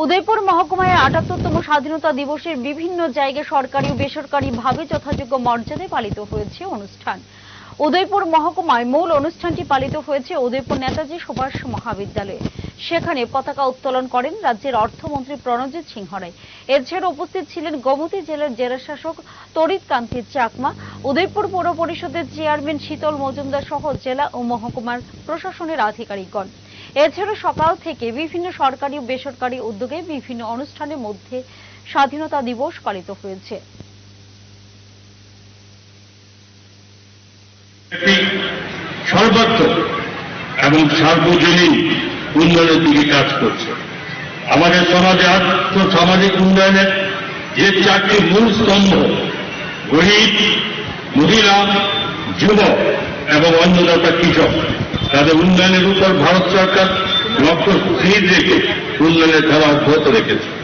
উদয়পুর মহকুমায় আটাত্তরতম স্বাধীনতা দিবসের বিভিন্ন জায়গায় সরকারি ও বেসরকারি ভাবে যথাযোগ্য মর্যাদায় পালিত হয়েছে অনুষ্ঠান। উদয়পুর মহকুমায় মূল অনুষ্ঠানটি পালিত হয়েছে উদয়পুর নেতাজি সুভাষ মহাবিদ্যালয়ে। সেখানে পতাকা উত্তোলন করেন রাজ্যের অর্থমন্ত্রী প্রণজিৎ সিংহ রায়। এছাড়া উপস্থিত ছিলেন গোমতী জেলার জেলা শাসক তরিত কান্তি চাকমা, উদয়পুর পৌর পরিষদের চেয়ারম্যান শীতল মজুমদার সহ জেলা ও মহকুমার প্রশাসনের আধিকারিকগণ। এছাড়া সকাল থেকে বিভিন্ন সরকারি ও বেসরকারি উদ্যোগে বিভিন্ন অনুষ্ঠানের মধ্যে স্বাধীনতা দিবস পালিত হয়েছে। সর্বাত্মক এবং সার্বজনীন উন্নয়নের দিকে কাজ করছে। আমাদের সমাজে আর্থ সামাজিক উন্নয়নের যে চারটি মূল স্তম্ভ, গরিব, মহিলা, যুবক এবং অন্নদাতা কৃষক তাদের উন্নয়নের উপর ভারত সরকার লক্ষ্য স্থির রেখে উন্নয়নের ধারা অব্যাহত রেখেছে।